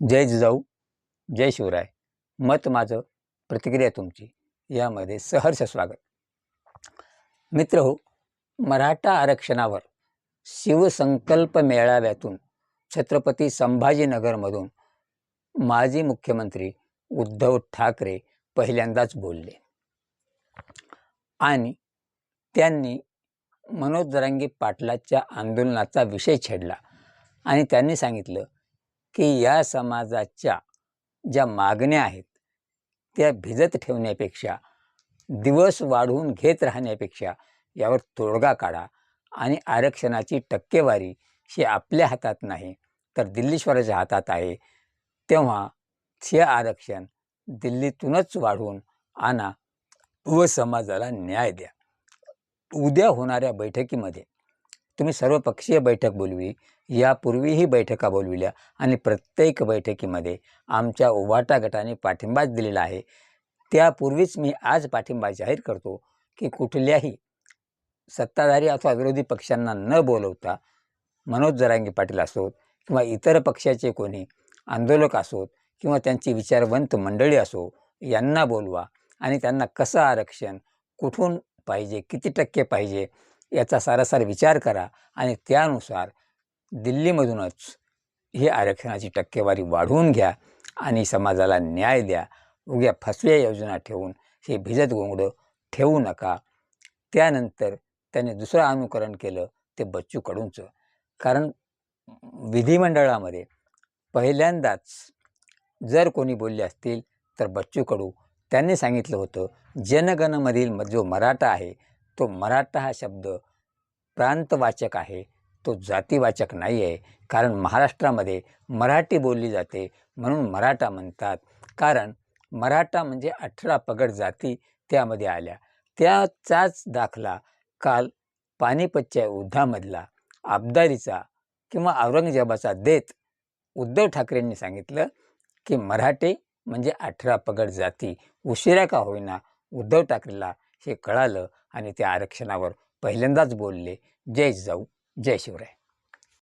जय जिजाऊ जय शिवराय. मत माझं प्रतिक्रिया तुमची. यामध्ये सहर्ष स्वागत. मित्र हो मराठा आरक्षणावर शिवसंकल्प मेळाव्यातून छत्रपती संभाजीनगरमधून माजी मुख्यमंत्री उद्धव ठाकरे पहिल्यांदाच बोलले. आणि त्यांनी मनोज जरांगे पाटलाच्या आंदोलनाचा विषय छेडला आणि त्यांनी सांगितलं की या समाजाच्या ज्या मागण्या आहेत त्या भिजत ठेवण्यापेक्षा दिवस वाढवून घेत राहण्यापेक्षा यावर तोडगा काढा आणि आरक्षणाची टक्केवारी ही आपल्या हातात नाही तर दिल्लीश्वराच्या हातात आहे. तेव्हा हे आरक्षण दिल्लीतूनच वाढवून आणा. व समाजाला न्याय द्या. उद्या होणाऱ्या बैठकीमध्ये तुम्ही सर्वपक्षीय बैठक बोलवी यापूर्वीही बैठका बोलविल्या आणि प्रत्येक बैठकीमध्ये आमच्या उभाटा गटाने पाठिंबाच दिलेला आहे. त्यापूर्वीच मी आज पाठिंबा जाहीर करतो की कुठल्याही सत्ताधारी अथवा विरोधी पक्षांना न बोलवता मनोज जरांगी पाटील असोत किंवा इतर पक्षाचे कोणी आंदोलक असोत किंवा त्यांची विचारवंत मंडळी असो यांना बोलवा आणि त्यांना कसं आरक्षण कुठून पाहिजे किती टक्के पाहिजे याचा सारासार विचार करा आणि त्यानुसार दिल्लीमधूनच ही आरक्षणाची टक्केवारी वाढवून घ्या आणि समाजाला न्याय द्या. उग्या फसव्या योजना ठेवून हे भिजत गोंगडं ठेवू नका. त्यानंतर त्याने दुसरं अनुकरण केलं ते बच्चू कडूंचं कारण विधिमंडळामध्ये पहिल्यांदाच जर कोणी बोलले असतील तर बच्चू कडू त्यांनी सांगितलं होतं जनगणमधील म- जो मराठा आहे तो मराठा हा शब्द प्रांतवाचक आहे तो जातीवाचक नाही आहे कारण महाराष्ट्रामध्ये मराठी बोलली जाते म्हणून मराठा म्हणतात. कारण मराठा म्हणजे अठरा पगड जाती त्यामध्ये आल्या. त्याचाच दाखला काल पानिपतच्या युद्धामधला आबदारीचा किंवा औरंगजेबाचा देत उद्धव ठाकरेंनी सांगितलं की मराठे म्हणजे अठरा पगड जाती. उशिरा का होईना उद्धव ठाकरेला हे कळालं आणि त्या आरक्षणावर पहिल्यांदाच बोलले जय जाऊ जय शिवराय.